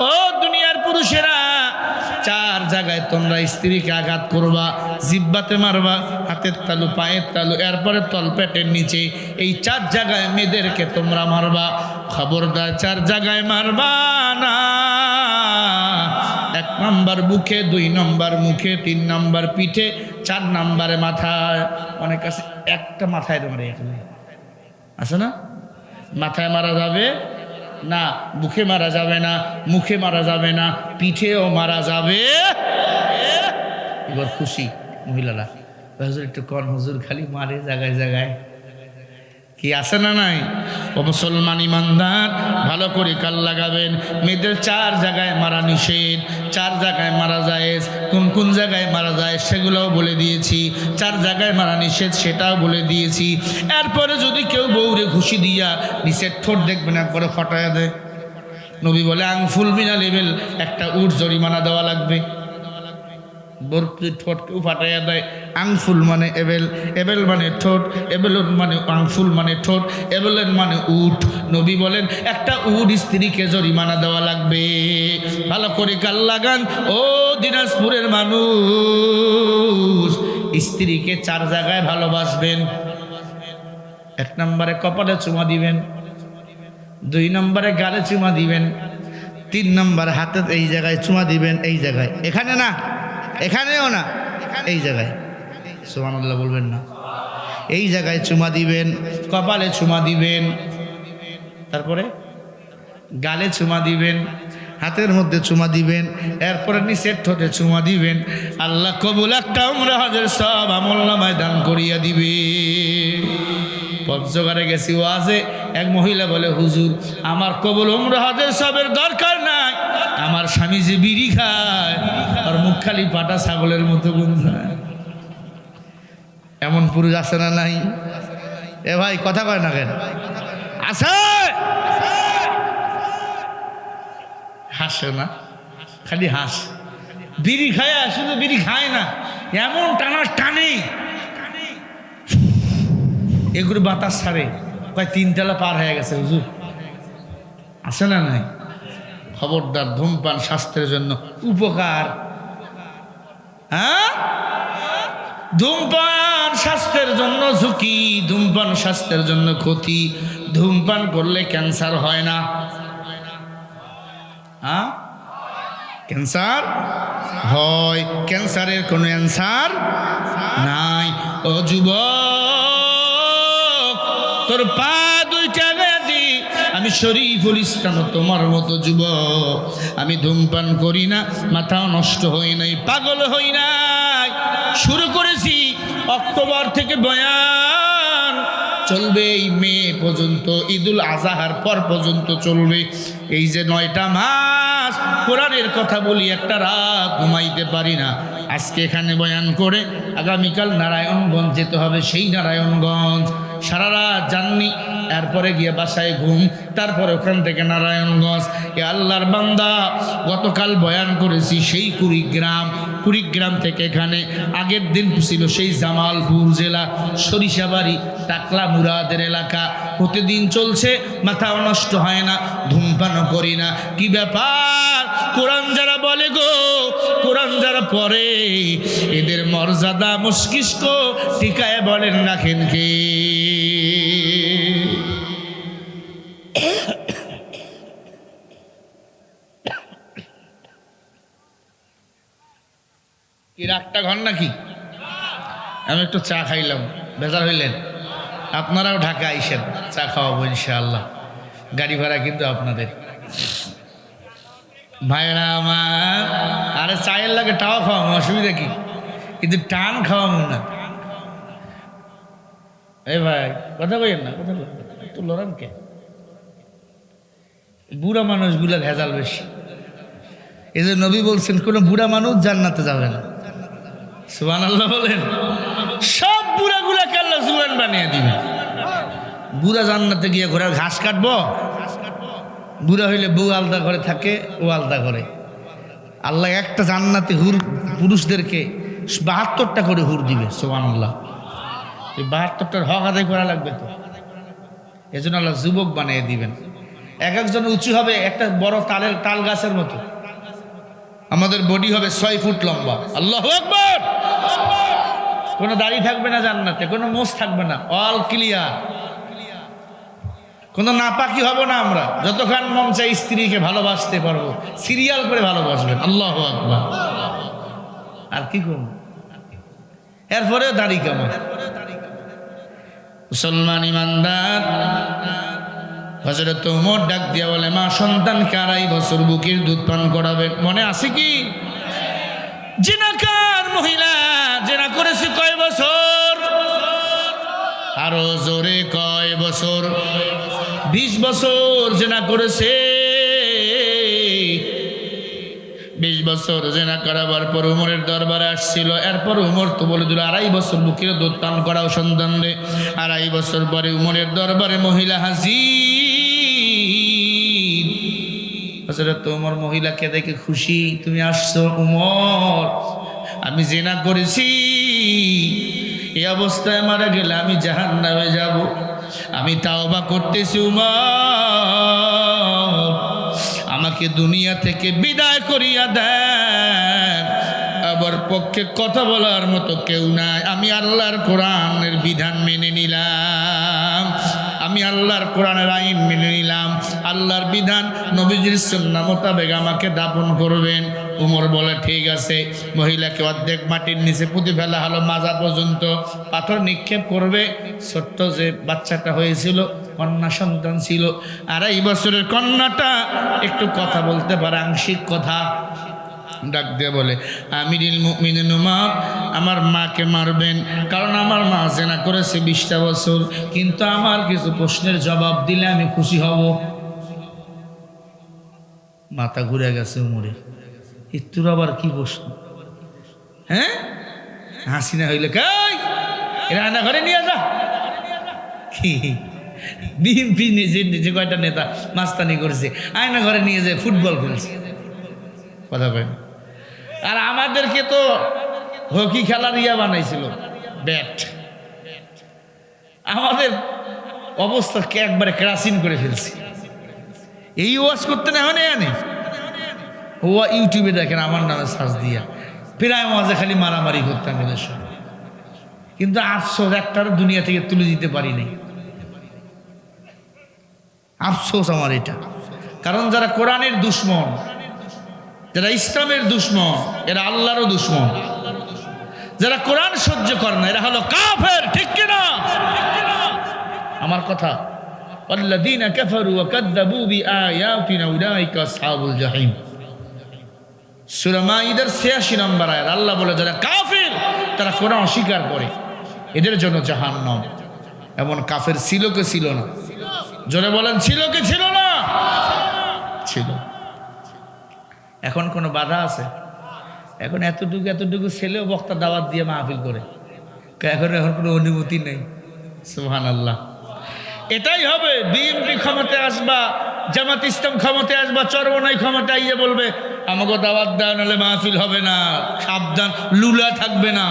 ও দুনিয়ার পুরুষেরা, চার জায়গায় তোমরা স্ত্রীকে আঘাত করবা, জিব্বাতে মারবা, হাতের তালু, পায়ের তালু, এরপরে তলপেটের নিচে এই চার জায়গায় মেয়েদেরকে তোমরা মারবা। খবরদার চার জায়গায় মারবা না। এক নম্বর বুকে, দুই নম্বর মুখে, তিন নম্বর পিঠে, চার নম্বরে মাথায়। অনেক আছে, একটা মাথায় মারে এখানে। আছে না? মাথায় মারা যাবে? না, মুখে মারা যাবে না, মুখে মারা যাবে না, পিঠেও মারা যাবে। এবার খুশি মহিলারা। হুজুর একটু কন হুজুর খালি মারে জায়গায় জায়গায় কি আছে না নাই? ও মুসলমান ইমানদার, ভালো করে কাল লাগাবেন। মেয়েদের চার জায়গায় মারা নিষেধ, চার জায়গায় মারা যায় কোন কোন জায়গায় মারা যায় সেগুলোও বলে দিয়েছি। চার জায়গায় মারা নিষেধ সেটাও বলে দিয়েছি। এরপরে যদি কেউ বউরে ঘুষি দিয়া নিষেধ ঠোঁট দেখবেন একবারে ফটায় দেয়। নবী বলে আংফুল বিনা লেভেল একটা উট জরিমানা দেওয়া লাগবে। বরফি ঠোঁট কেউ ফাটাইয়া দেয়। আংফুল মানে এবেল এবেল মানে ঠোঁট, এবেলন মানে আংফুল মানে ঠোঁট, এবেলেন মানে উট নবী বলেন, একটা উট স্ত্রীকে জরিমানা দেওয়া লাগবে। ভালো করে কাল লাগান, ও দিনাজপুরের মানুষ। স্ত্রীকে চার জায়গায় ভালোবাসবেন। এক নম্বরে কপালে চুমা দিবেন। দুই নম্বরে গালে চুমা দিবেন। তিন নম্বর হাতে এই জায়গায় চুমা দিবেন, এই জায়গায়। এখানে না এখানেও না? এই জায়গায়। সোমান আল্লাহ বলবেন না। এই জায়গায় চুমা দিবেন, কপালে চুমা দিবেন, তারপরে গালে চুমা দিবেন, হাতের মধ্যে চুমা দিবেন, এরপরে নিচের ঠোঁটে চুমা দিবেন, আল্লাহ কবুল একটা আমরা হাজার সব আমল্লামায় দান করিয়া দিবে পঞ্চগড়ে গেছি ও আছে এক মহিলা বলে, হুজুর, আমার কবল উমরা হাজার সবের দরকার নাই। আমার স্বামী যে বিড়ি খায় আর মুখ খালি পাটা ছাগলের মতো গুঞ্জায় এমন পুরুষ আছে না নাই? এ ভাই, কথা কয় না কেন? আছে! হাসে না? খালি হাস। বিড়ি খায়, শুধু বিড়ি খায় না, এমন টানা টানে। এগুলো বাতাস ছাড়ে। কয় তিনতলা পার হয়ে গেছে, হুজুর। আছে না নাই? খবরদার ধূমপান স্বাস্থ্যের জন্য উপকার। হ্যাঁ? ধূমপান স্বাস্থ্যের জন্য ঝুঁকি, ধূমপান স্বাস্থ্যের জন্য ক্ষতি। ধূমপান করলে ক্যান্সার হয় না। হ্যাঁ? ক্যান্সার হয়। ক্যান্সারের কোনো অ্যান্সার নাই। ও যুবক তোর পা দুইটা দি। আমি শরীফুল ইসলাম, তোমার মতো যুব আমি ধূমপান করি না, মাথাও নষ্ট হই নাই, পাগল হই নাই। শুরু করেছি অক্টোবর থেকে বয়ান। চলবে এই মে পর্যন্ত, ঈদুল আজাহার পর পর্যন্ত চলবে। এই যে নয়টা মাস, কোরআনের কথা বলি, একটা রাত ঘুমাইতে পারি না। আজকে এখানে বয়ান করে, আগামীকাল নারায়ণগঞ্জ যেতে হবে, সেই নারায়ণগঞ্জ। সারা রাত জাননি এরপরে গিয়ে বাসায় ঘুম, তারপরে ওখান থেকে নারায়ণগঞ্জ। এ আল্লাহর বান্দা, গতকাল বয়ান করেছি সেই কুড়িগ্রাম কুড়িগ্রাম থেকে এখানে। আগের দিন ছিল সেই জামালপুর জেলা, সরিষাবাড়ি, টাকলা মুরাদের এলাকা। প্রতিদিন চলছে মাথাও নষ্ট হয় না, ধূমপানও করি না। কি ব্যাপার? কোরআন যারা বলে গো, কোরআন যারা পড়ে, এদের মর্যাদা মস্তিষ্ক টিকায় বলেন রাখেন কে? কি রাগটা ঘর নাকি? আমি একটু চা খাইলাম, বেজার হইলেন। আপনারাও ঢাকা আইসেন, চা খাওয়াবো ইনশাআল্লাহ। গাড়ি ভাড়া কিন্তু আপনাদের। ভাইরা আমার, আরে চায়ের লাগে টাও খাওয়াবো, অসুবিধা কি? কিন্তু টান খাওয়াবো না। এই ভাই, কথা কইেন না, কথা একটু লড়ান কে? বুড়া মানুষগুলো ভেজাল বেশি। এই যে নবী বলছেন, কোনো বুড়া মানুষ জান্নাতে যাবে না। সুবান আল্লাহ বলেন। সব বুড়া বুড়াগুলাকে আল্লাহ জুয়ান বানিয়ে দিবে। বুড়া জান্নাতে গিয়ে ঘোড়ার ঘাস কাটবো? বুড়া হইলে বউ আলাদা করে থাকে, ও আলাদা করে আল্লাহ একটা জান্নাতে হুর পুরুষদেরকে বাহাত্তরটা করে হুর দিবে সোমান আল্লাহ এই বাহাত্তরটার হক আদায় করা লাগবে তো। এজন্য আল্লাহ যুবক বানিয়ে দিবেন। এক একজন উঁচু হবে, একটা বড় তালের তাল গাছের মতো। আমাদের বডি হবে ছয় ফুট লম্বা। আল্লাহ কোনো দাড়ি থাকবে না জান্নাতে, কোনো মোষ থাকবে না। All clear. কোনো নাপাকি হব না আমরা। যতক্ষণ মন চাই স্ত্রীকে ভালোবাসতে পারব। সিরিয়াল করে ভালোবাসবেন। আল্লাহ আকবর। আর কি করব? এরপরেও দাড়ি কেমন? মুসলমান ইমানদার। হজরত উমর ডাক দিয়া বলে, মা সন্তানকে আড়াই বছর বুকের দুধ পান করাবেন? মনে আছে কি? জেনাকার মহিলা জেনা করেছে কয় বছর? আরও জোরে কয় বছর। বিশ বছর জেনা করেছে। বিশ বছর জেনা করাবার পর উমরের দরবারে আসছিল। এরপর উমর তো বলে দিল, আড়াই বছর বুকের দুধ পান করাও সন্তান রে। আড়াই বছর পরে উমরের দরবারে মহিলা হাজির। হজরত উমর মহিলাকে দেখে খুশি, তুমি আসছো উমর, আমি জেনা করেছি। এই অবস্থায় মারা গেলে আমি জাহান নামে যাব। আমি তাওবা করতেছি, উমর। আমাকে দুনিয়া থেকে বিদায় করিয়া দেন। আবার পক্ষে কথা বলার মতো কেউ নাই। আমি আল্লাহর কোরআনের বিধান মেনে নিলাম। আমি আল্লাহর কোরআনের আইন মেনে নিলাম। আল্লাহর বিধান নবীজির সুন্না মোতাবেক আমাকে দাপন করবেন। উমর বলে, ঠিক আছে, মহিলাকে অর্ধেক মাটির নিচে পুঁতে ফেলা হলো মাজা পর্যন্ত। পাথর নিক্ষেপ করবে। ছোট্ট যে বাচ্চাটা হয়েছিল, কন্যা সন্তান ছিল। আড়াই বছরের কন্যাটা একটু কথা বলতে পারে, আংশিক কথা। ডাক দিয়ে বলে, আমিরিল মুমিনিন আমার মাকে মারবেন। কারণ আমার মা জেনা করেছে বিশটা বছর, কিন্তু আমার কিছু প্রশ্নের জবাব দিলে আমি খুশি হব। মাথা ঘুরে গেছে উমরে একটুর আবার কি প্রশ্ন? হ্যাঁ? হাসি না হইলে কাই? রান্না ঘরে নিয়ে যা। কি বিএনপি নিজে নিজে কয়টা নেতা মাস্তানি করছে আয়না ঘরে নিয়ে যায় ফুটবল খেলছে। কথা কয় আর আমাদেরকে তো হকি খেলার ইয়া বানাইছিল, ব্যাট। আমাদের অবস্থাকে একবারে ক্রাসিন করে ফেলছি। এই ওয়াজ করতে না হয় না হুয়া ইউটিউবে দেখেন, আমার নামে সার্চ দিয়া। প্রায় মাঝে খালি মারামারি করতাম ওদের সঙ্গে। কিন্তু আফসোস একটারও দুনিয়া থেকে তুলে দিতে পারি নাই। আফসোস আমার এটা। কারণ যারা কোরআনের দুশ্মন, যারা ইসলামের দুশ্মন, এরা আল্লাহরও দুশ্মন। যারা কোরআন সহ্য করে না, এরা হলো কাফের, ঠিক কিনা? আমার কথা আল্লাদিনা কাফারু ওয়া কাযযাবু বিআয়াতিনা উলাইকা আসহাবুল জাহিম। সূরা মাইদার 86 নম্বর আয়াত, আল্লাহ বলে, যারা কাফের, তারা কোরআন অস্বীকার করে। এদের জন্য জাহান্নাম। এমন কাফের ছিল কে ছিল না? জোরে বলেন, ছিল কে ছিল না? ছিল। এখন কোনো বাধা আছে? এখন এতটুকু এতটুকু ছেলেও বক্তা দাওয়াত দিয়ে মাহফিল করে। এখন এখন কোনো অনুমতি নেই। সুহান আল্লাহ এটাই হবে, বিএনপি ক্ষমতায় আসবা জামাত ইসলাম ক্ষমতায় আসবা, চরমনাই ক্ষমতায় ইয়ে বলবে, আমাকে দাওয়াত দেওয়া নাহলে মাহফিল হবে না, সাবধান, লুলা থাকবে না।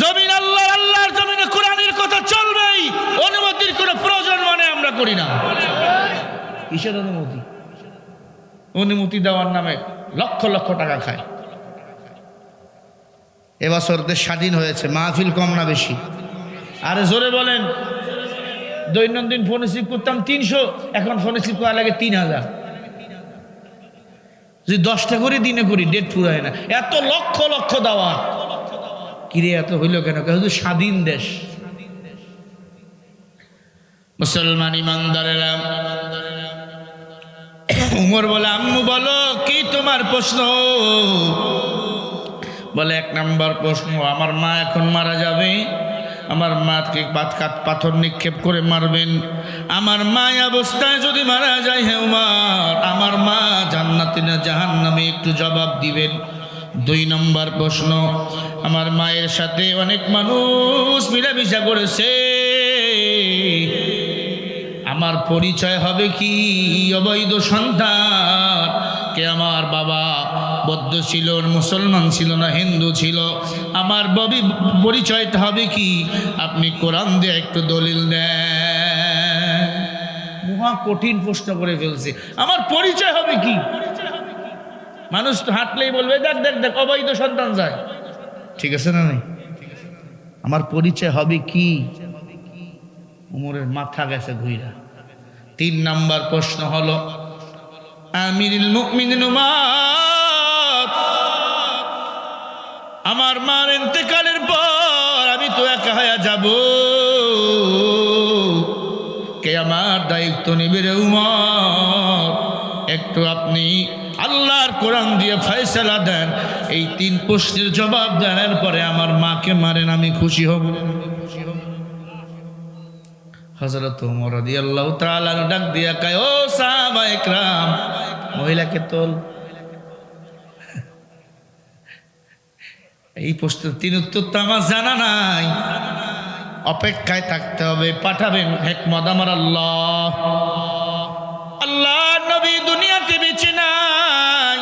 জমিন আল্লাহ আল্লাহর জমিনে কোরআনের কথা চলবেই, অনুমতির কোনো প্রয়োজন মানে আমরা করি না। কিসের অনুমতি? অনুমতি দেওয়ার নামে লক্ষ লক্ষ টাকা খায়। এবছর দেশ স্বাধীন হয়েছে, মাহফিল কম না বেশি? আরে জোরে বলেন দৈনন্দিন ফোন রিসিভ করতাম তিনশো, এখন ফোন রিসিভ করা লাগে তিন হাজার। যদি দশটা করে দিনে করি ডেট ফুরায় না। এত লক্ষ লক্ষ দেওয়া কিরে এত হইল কেন? শুধু স্বাধীন দেশ। মুসলমান ইমানদারেরা, উমর বলে, আম্মু বলো, কি তোমার প্রশ্ন? বলে, এক নাম্বার প্রশ্ন, আমার মা এখন মারা যাবে। আমার মাকে পাথর নিক্ষেপ করে মারবেন। আমার মা অবস্থায় যদি মারা যায়, হে উমার, আমার মা জান্নাতি না জাহান নামে একটু জবাব দিবেন। দুই নম্বর প্রশ্ন, আমার মায়ের সাথে অনেক মানুষ মিলামিশা করেছে। আমার পরিচয় হবে কি? অবৈধ সন্তান। কে আমার বাবা বৌদ্ধ ছিল, মুসলমান ছিল না, হিন্দু ছিল? আমার ববি পরিচয়টা হবে কি? আপনি কোরআন দিয়ে একটু দলিল মহা কঠিন প্রশ্ন করে ফেলছে। আমার পরিচয় হবে কি? মানুষ হাঁটলেই বলবে দেখ দেখ দেখ, অবৈধ সন্তান যায়। ঠিক আছে না নাই? আমার পরিচয় হবে কি? উমরের মাথা গেছে ঘুইরা। তিন নাম্বার প্রশ্ন হলো, আমিরুল মুমিনিন উমর আমার মার ইন্তেকালের পর আমি তো একা হয়ে যাব। কে আমার দায়িত্ব নিবে রে উমর? একটু আপনি আল্লাহর কোরআন দিয়ে ফয়সালা দেন, এই তিন প্রশ্নের জবাব দেন পরে আমার মাকে মারেন, আমি খুশি হব। হজরত উমর রাদিয়াল্লাহু তাআলা ডাক দিয়া কয়, ও সাহাবা একরাম মহিলাকে তোল। এই প্রশ্নের তিন উত্তর তো আমার জানা নাই। অপেক্ষায় থাকতে হবে, পাঠাবেন হেকমত আমার আল্লাহ। আল্লাহ নবী দুনিয়াতে বেঁচে নাই।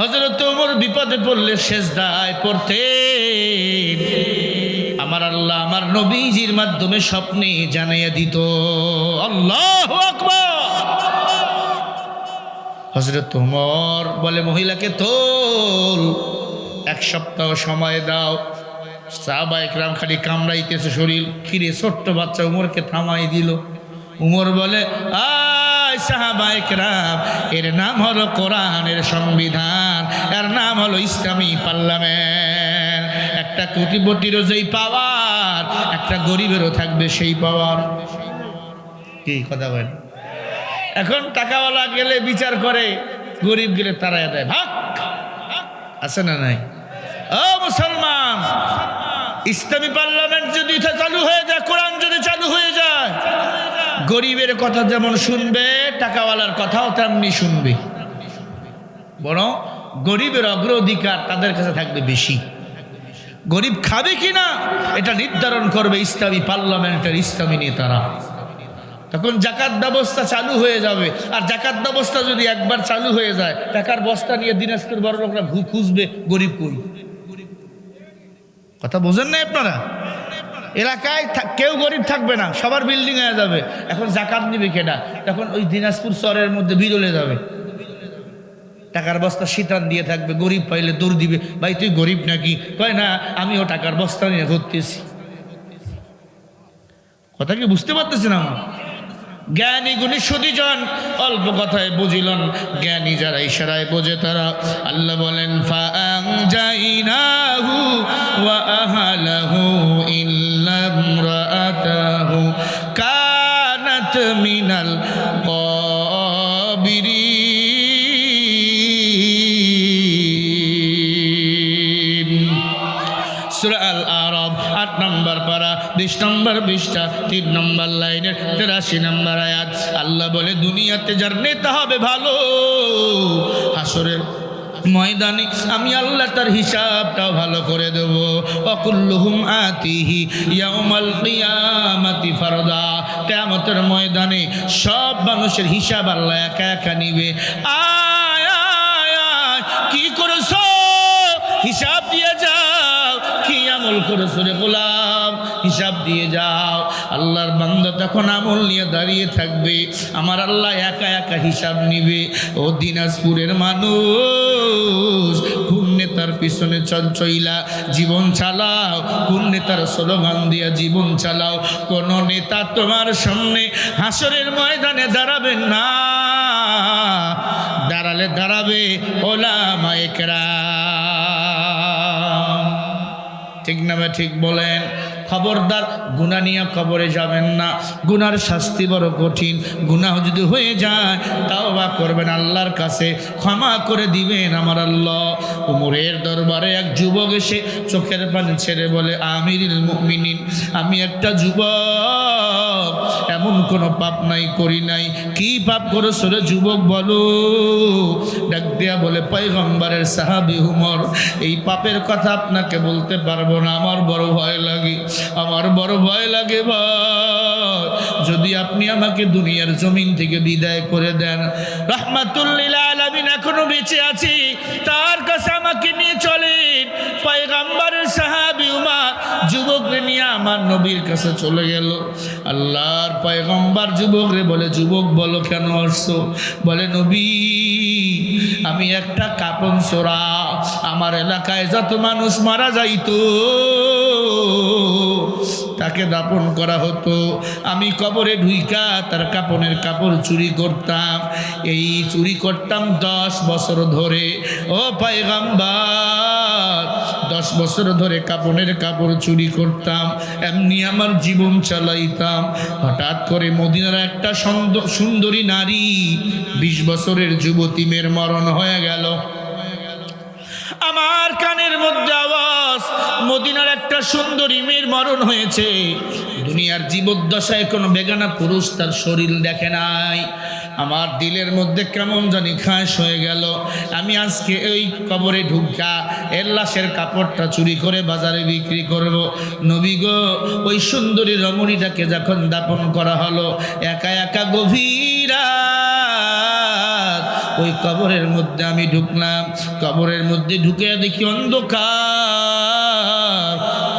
হজরত ওমর বিপদে পড়লে শেষ দায় পড়তে আমার আল্লাহ আমার নবীজির মাধ্যমে স্বপ্নে জানাইয়া দিত। আল্লাহ হজরত ওমর বলে, মহিলাকে তোল। এক সপ্তাহ সময় দাও। সাহাবা একরাম খালি কামড়াইতেছে শরীর। খিরে ছোট্ট বাচ্চা উমরকে থামাই দিল। উমর বলে, আয় সাহাবা একরাম, এর নাম হলো কোরআনের সংবিধান, এর নাম হলো ইসলামী পার্লামেন্ট। একটা কোটিপতিরও যেই পাওয়ার, একটা গরিবেরও থাকবে সেই পাওয়ার। কি কথা বলেন? এখন টাকাওয়ালা গেলে বিচার করে, গরিব গেলে তারাই দেয়। ভাগ! আছে না নাই? ও মুসলমান, ইসলামী পার্লামেন্ট যদি চালু হয়ে যায়, কোরআন যদি চালু হয়ে যায়, গরিবের কথা যেমন শুনবে, টাকাওয়ালার কথাও তেমনি শুনবে। বরং গরিবের অগ্রাধিকার তাদের কাছে থাকবে বেশি। গরিব খাবে কিনা, এটা নির্ধারণ করবে ইসলামী পার্লামেন্টের ইসলামী নেতারা। তখন জাকাত ব্যবস্থা চালু হয়ে যাবে। আর জাকাত ব্যবস্থা যদি একবার চালু হয়ে যায়, টাকার বস্তা নিয়ে দিনাজপুর বড় লোকরা খুঁজবে, গরিব কই? কথা বোঝেন না আপনারা? এলাকায় কেউ গরিব থাকবে না, সবার বিল্ডিং হয়ে যাবে। এখন জাকাত নিবে কেডা তখন ওই দিনাজপুর শহরের মধ্যে বিরলে যাবে। টাকার বস্তা শীতান দিয়ে থাকবে, গরিব পাইলে দৌড় দিবে। ভাই, তুই গরিব নাকি? কয়, না, আমিও টাকার বস্তা নিয়ে ঘুরতেছি। কথা কি বুঝতে পারতেছি না আমার? জ্ঞানী গুণী সুদীজন অল্প কথায় বুঝিলন। জ্ঞানী যারা ইশারায় বোঝে তারা, আল্লাহ বলেন ফাআং জাইনাহু ওয়া আহলাহু বিশ নম্বর বিশটা তিন নম্বর লাইনের তেরাশি নম্বর আয়াত। আল্লাহ বলে, দুনিয়াতে যার নেতা হবে ভালো, হাসরের ময়দানে আমি আল্লাহ তার হিসাবটাও ভালো করে দেব। অকুল্লুহুম আতিহি ইয়াউমাল কিয়ামাতি ফারদা। কিয়ামতের ময়দানে সব মানুষের হিসাব আল্লাহ একা একা নিবে। আয়, কি করেছ? হিসাব আমল করেছ রে গোলাম, হিসাব দিয়ে যাও। আল্লাহর বান্দা তখন আমল নিয়ে দাঁড়িয়ে থাকবে। আমার আল্লাহ একা একা হিসাব নিবে। ও দিনাজপুরের মানুষ, কোন নেতার পিছনে চঞ্চইলা জীবন চালাও, কোন নেতার স্লোগান দিয়া জীবন চালাও। কোন নেতা তোমার সামনে হাসরের ময়দানে দাঁড়াবেন না। দাঁড়ালে দাঁড়াবে ওলা মায়েকরা ঠিক নামে ঠিক বলেন? খবরদার গুণা নিয়ে কবরে যাবেন না। গুনার শাস্তি বড় কঠিন। গুনাহ যদি হয়ে যায় তাও বা করবেন আল্লাহর কাছে। ক্ষমা করে দিবেন আমার আল্লাহ। উমরের দরবারে এক যুবক এসে চোখের পানি ছেড়ে বলে আমির মুমিনিন, আমি একটা যুবক। এমন কোনো পাপ নাই, করি নাই। কি পাপ করেছ রে যুবক, বলো। ডাক দিয়া বলে, পয়গম্বরের সাহাবি উমর, এই পাপের কথা আপনাকে বলতে পারব না। আমার বড় ভয় লাগে, আমার বড় ভয় লাগে ভাই। যদি আপনি আমাকে দুনিয়ার জমিন থেকে বিদায় করে দেন, রহমাতুল্লিল আলামিন এখনও বেঁচে আছি। তার কাছে আমাকে নিয়ে চলেন। পয়গম্বরের সাহাবি উমার যুবকরে নিয়ে আমার নবীর কাছে চলে গেল। আল্লাহর পয়গম্বার যুবকরে বলে, যুবক, বলো কেন আসছো? বলে, নবী, আমি একটা কাপন সোরা আমার এলাকায় যত মানুষ মারা যাইতো, তাকে দাপন করা হতো। আমি কবরে ঢুইকা তার কাপনের কাপড় চুরি করতাম। এই চুরি করতাম দশ বছর ধরে। ও পায়গাম্বার দশ বছর ধরে কাপড়ের কাপড় চুরি করতাম, এমনি আমার জীবন চালাইতাম। হঠাৎ করে মদিনার একটা সন্দ- সুন্দরী নারী বিশ বছরের যুবতী মেয়ের মরণ হয়ে গেল। আমার কানের মধ্যে আওয়াজ, মদিনার একটা সুন্দরী মেয়ের মরণ হয়েছে। দুনিয়ার জীবদ্দশায় কোনো বেগানা পুরুষ তার শরীর দেখে নাই। আমার দিলের মধ্যে কেমন জানি খাস হয়ে গেল। আমি আজকে ওই কবরে ঢুকা, এর লাশের কাপড়টা চুরি করে বাজারে বিক্রি করব। নবী গো, ওই সুন্দরী রমণীটাকে যখন দাপন করা হলো, একা একা গভীরা ওই কবরের মধ্যে আমি ঢুকলাম। কবরের মধ্যে ঢুকে দেখি অন্ধকার।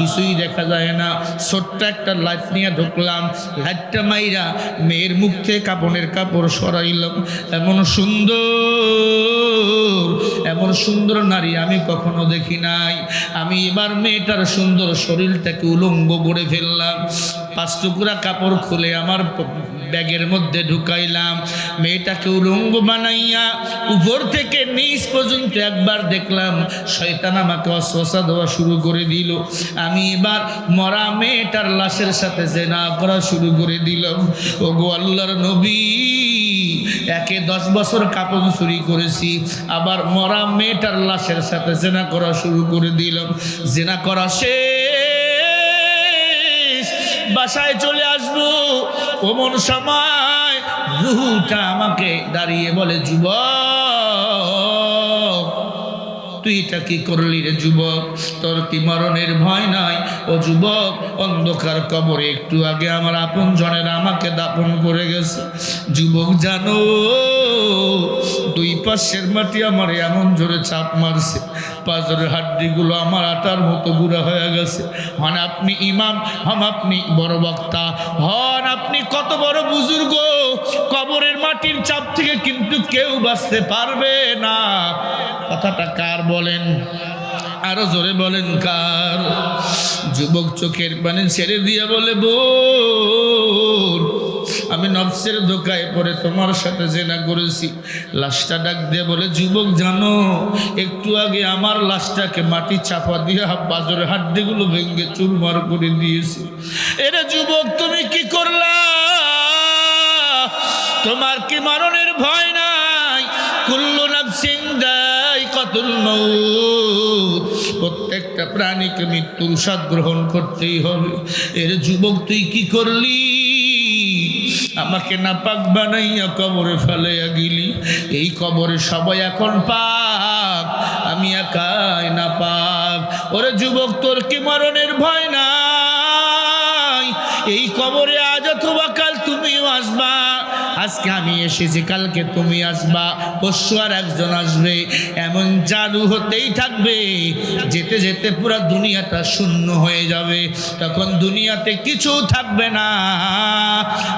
কিছুই দেখা যায় না। ছোট্ট একটা লাইট নিয়ে ঢুকলাম, লাইটটা মাইরা মেয়ের মুখ থেকে কাপড়ের কাপড় সরাইলাম। এমন সুন্দর এমন সুন্দর নারী আমি কখনো দেখি নাই। আমি এবার মেয়েটার সুন্দর শরীরটাকে উলঙ্গ করে ফেললাম। পাঁচ টুকরা কাপড় খুলে আমার ব্যাগের মধ্যে ঢুকাইলাম। মেয়েটাকে উলঙ্গ বানাইয়া উপর থেকে নিচ পর্যন্ত একবার দেখলাম, শয়তান আমাকে অশ্বাসা দেওয়া শুরু করে দিল। আমি এবার মরা মেয়েটার লাশের সাথে জেনা করা শুরু করে দিলাম। ও গো আল্লাহর নবী, একে দশ বছর কাপড় চুরি করেছি, আবার মরা মেয়েটার লাশের সাথে জেনা করা শুরু করে দিলাম। জেনা করা শেষ। বাসায় চলে আসব। ওমন সময় রুহুটা আমাকে দাঁড়িয়ে বলে, যুবক, তুই এটা কি করলি রে যুবক? তোর কি মরণের ভয় নাই? ও যুবক, অন্ধকার কবরে একটু আগে আমার আপন জনের আমাকে দাপন করে গেছে। যুবক, জানো দুই পাশের মাটি আমার এমন জোরে চাপ মারছে। পাঁচরের হাড্ডিগুলো আমার আটার মতো গুঁড়া হয়ে গেছে। হন আপনি ইমাম হন আপনি বড় বক্তা। হন আপনি কত বড় বুজুর্গ। কবরের মাটির চাপ থেকে কিন্তু কেউ বাঁচতে পারবে না। কথাটা কার বলেন? আরও জোরে বলেন কার? যুবক চোখের পানি ছেড়ে দিয়ে বলে, বোন আমি নবসের ধোকায় পরে তোমার সাথে জেনা করেছি। লাশটা ডাক দিয়ে বলে, যুবক, জানো, একটু আগে আমার লাশটাকে মাটি চাপা দিয়ে বাজরে হাড্ডিগুলো ভেঙে চুরমার করে দিয়েছি। এরে যুবক, তুমি কি করলা? তোমার কি মরণের ভয় নাই? কুল্লু নাফসিং দাই কতুল মৌত প্রত্যেকটা প্রাণীকে মৃত্যুর স্বাদ গ্রহণ করতেই হবে। এর যুবক, তুই কি করলি? আমাকে না পাক বানাইয়া কবরে ফেলাইয়া গিলি। এই কবরে সবাই এখন পাক, আমি একাই না পাক ওরে যুবক, তোর কি মরণের ভয় না এই কবরে আজ অথবা আজকে আমি এসেছি, কালকে তুমি আসবা, পরশু আর একজন আসবে। এমন চালু হতেই থাকবে, যেতে যেতে পুরো দুনিয়াটা শূন্য হয়ে যাবে। তখন দুনিয়াতে কিছু থাকবে না।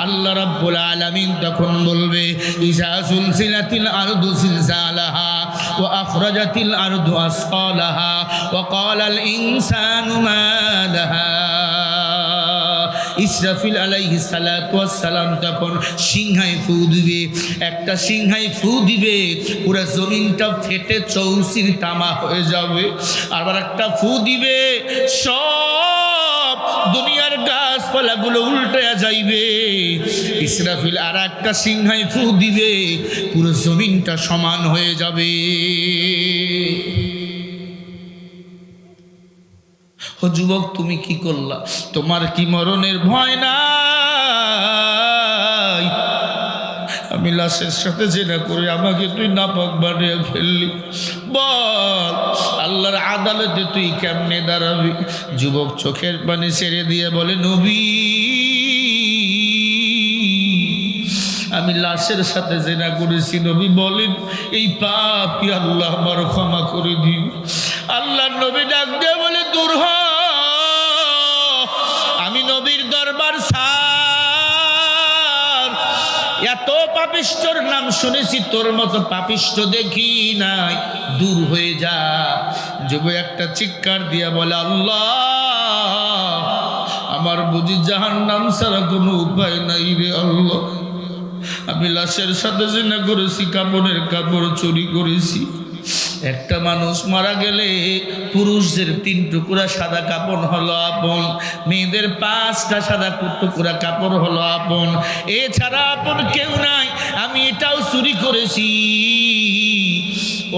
আল্লাহ রাব্বুল আলামিন তখন বলবে ইসা সুলসিলাতিল আরদু সিলসালাহা ওয়া আখরাজাতিল আরদু আসকালাহা ওয়া ক্বালাল ইনসানু ইসরাফিল ওয়াস সালাম তখন সিংহায় ফু দিবে। একটা সিংহায় ফু দিবে, পুরো জমিনটা ফেটে চৌসির তামা হয়ে যাবে। আবার একটা ফু দিবে, সব দুনিয়ার গাছপালাগুলো উল্টে যাইবে। ইসরাফিল আর একটা সিংহায় ফু দিবে, পুরো জমিনটা সমান হয়ে যাবে। ও যুবক, তুমি কি করলা? তোমার কি মরণের ভয় নাই? আমি লাশের সাথে জেনা করে আমাকে তুই নাপাক বানিয়ে ফেললি। বল, আল্লাহর আদালতে তুই কেমনে দাঁড়াবি? যুবক চোখের পানি ছেড়ে দিয়ে বলে, নবী, আমি লাশের সাথে জেনা করেছি, নবী বলেন, এই পাপ কি আল্লাহ আমার ক্ষমা করে দিন। আল্লাহ নবী ডাক দিয়ে বলে, দূর হ। এত পাপিষ্টর নাম শুনেছি, তোর মতো পাপিষ্ট দেখি নাই, দূর হয়ে যা। যুব একটা চিৎকার দিয়া বলে, আল্লাহ, আমার বুঝি জাহান নাম ছাড়া কোনো উপায় নাই রে আল্লাহ। আমি লাশের সাথে জেনা করেছি, কাপড়ের কাপড় চুরি করেছি। একটা মানুষ মারা গেলে পুরুষদের তিন টুকরা সাদা কাপড় হলো আপন, মেয়েদের পাঁচটা সাদা টুকরা কাপড় হলো আপন। এছাড়া আপন কেউ নাই, আমি এটাও চুরি করেছি।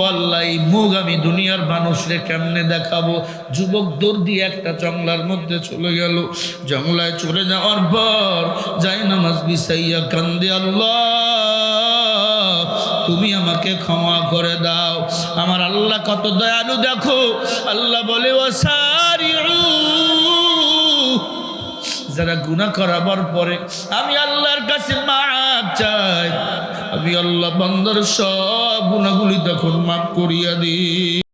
আল্লাহ, এই আমি দুনিয়ার মানুষরে কেমনে দেখাবো? যুবক দৌড় দিয়ে একটা জংলার মধ্যে চলে গেল। জংলায় চলে যাওয়ার পর যাই নামাজ বিছাইয়া কান্দে আল্লাহ। তুমি আমাকে ক্ষমা করে দাও। আমার আল্লাহ কত দয়ালু, দেখো। আল্লাহ বলে ও যারা গুণা করাবার পরে আমি আল্লাহর কাছে চাই। আমি আল্লাহ বন্দর সব গুণাগুলি তখন মাফ করিয়া দিই।